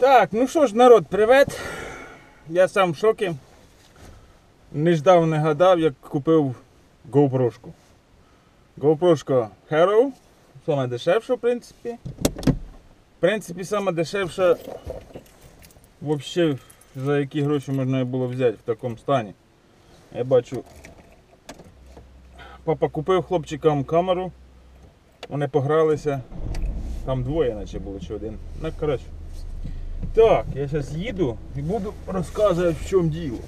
Так, ну що ж, народ, привет. Я сам в шокі. Не ждав, не гадав, як купив GoPro. GoPro Hero. Саме дешевша, в принципі. В принципі, саме дешевша. Взагалі, за які гроші можна було взяти в такому стані. Я бачу. Папа купив хлопчикам камеру. Вони погралися. Там двоє, наче було чи один. Ну, коротше. Так, я зараз їду і буду розказувати в чому діло.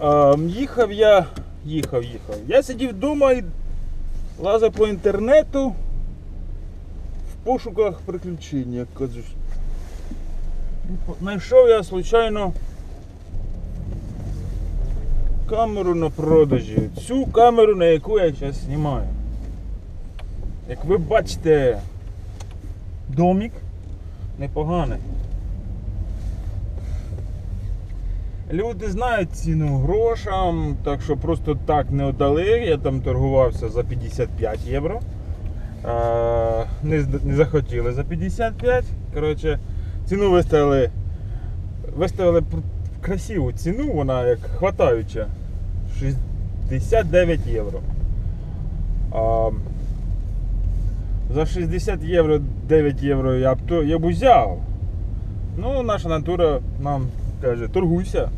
А, їхав я. Їхав, їхав. Я сидів вдома і лазив по інтернету в пошуках приключень, як кажуть. Знайшов я случайно камеру на продажі. Цю камеру, на яку я зараз знімаю. Як ви бачите, домик непоганий. Люди знають ціну грошам, так що просто так не отдали. Я там торгувався за 55 євро. Не, не захотіли за 55. Коротше, ціну виставили. Виставили красиву ціну, вона як хватаюча. 69 євро. За 60 євро, 9 євро я б то я б взяв. Ну, наша натура нам каже, торгуйся.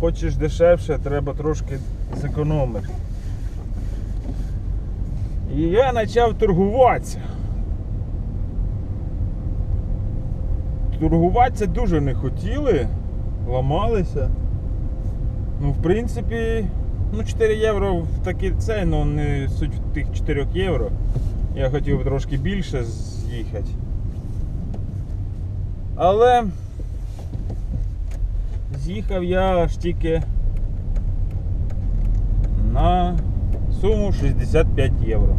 Хочеш дешевше, треба трошки зекономити. І я почав торгуватися. Торгуватися дуже не хотіли, ламалися. Ну, в принципі, ну 4 євро в такий цей, ну не суть в тих 4 євро. Я хотів би трошки більше з'їхати. Але з'їхав я аж тільки на суму 65 євро.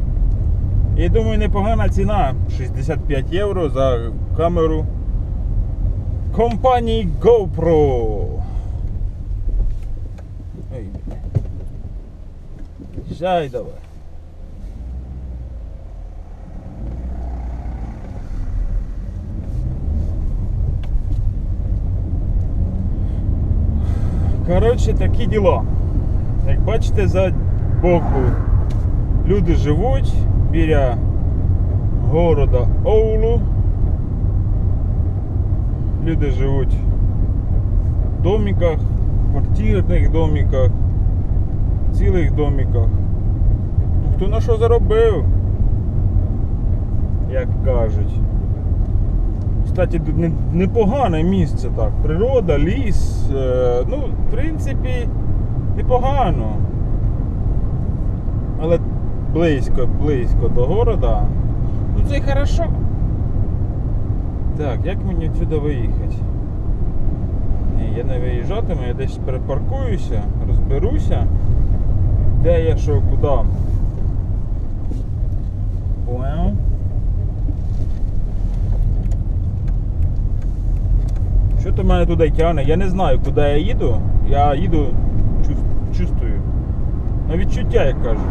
І думаю, непогана ціна 65 євро за камеру компанії GoPro. Ой. Сяй давай. Коротше, такі діла. Як бачите, за боку люди живуть біля города Оулу. Люди живуть в домиках, квартирних домиках, цілих домиках. Хто на що заробив, як кажуть. Кстати, тут непогане місце так. Природа, ліс. е, Ну, в принципі, непогано. Але близько, близько до города. Ну це й хорошо. Так, як мені відсюди виїхати? Ні, я не виїжджатиму, я десь перепаркуюся, розберуся. Де я що, куди. Понял? Що то мене туди тягне? Я не знаю, куди я їду. Я їду, чувствую. На відчуття, як кажуть.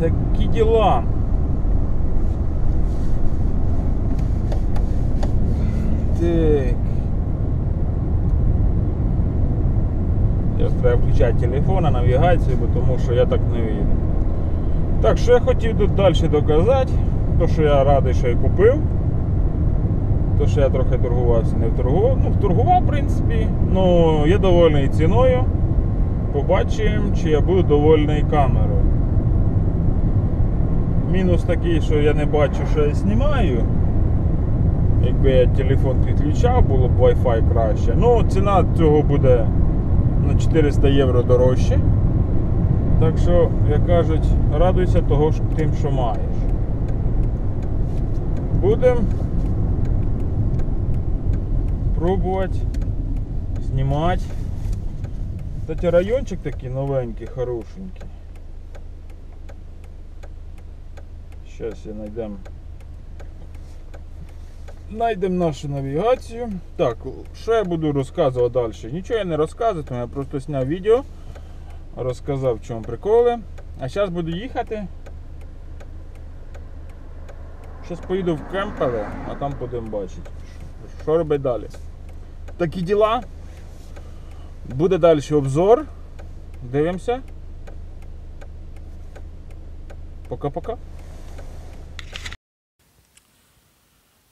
Такі діла. Так. Я треба включати телефон, навігацію, бо тому що я так не виїду. Так, що я хотів тут далі доказати, то що я радий, що я купив. То, що я трохи торгувався, не вторгував. Ну, вторгував, в принципі. Ну, я довольний ціною. Побачимо, чи я буду довольний камерою. Мінус такий, що я не бачу, що я знімаю. Якби я телефон підключав, було б Wi-Fi краще. Ну, ціна цього буде на 400 євро дорожче. Так що, як кажуть, радуйся того тим, що маєш. Будемо пробувати знімати. Кстати, райончик такий новенький, хорошенький. Зараз я знайдемо. Найдемо нашу навігацію. Так, що я буду розказувати далі? Нічого я не розказуватиму, я просто зняв відео, розказав в чому приколи. А зараз буду їхати Щас поїду в кемпери, а там будемо бачити, що робить далі. Такі діла. Буде далі обзор. Дивимося. Пока-пока.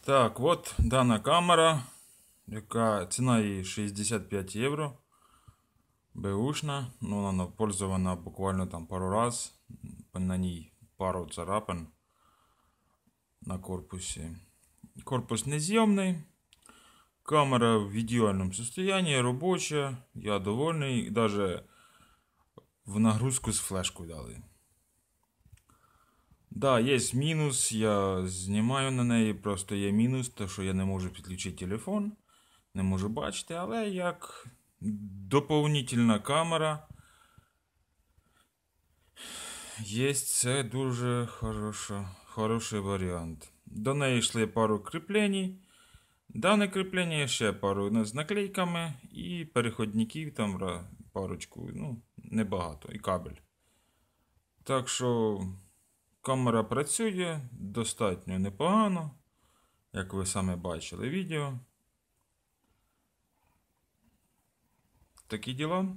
Так, от дана камера, яка ціна її 65 євро. Беушна, ну вона пользована буквально там пару раз. На ній пару царапин на корпусі. Корпус незйомний. Камера в ідеальному состоянии, робоча. Я довольний. Даже в нагрузку з флешкою дали. Да, є мінус. Я знімаю на неї. Просто є мінус, то що я не можу підключити телефон. Не можу бачити, але як доповнительна камера. Є це дуже хорошо, хороший варіант. До неї йшли пару кріплень. Дане кріплення ще пару з наклейками і переходників там парочку, ну, небагато, і кабель. Так що камера працює достатньо непогано, як ви саме бачили відео. Такі діла.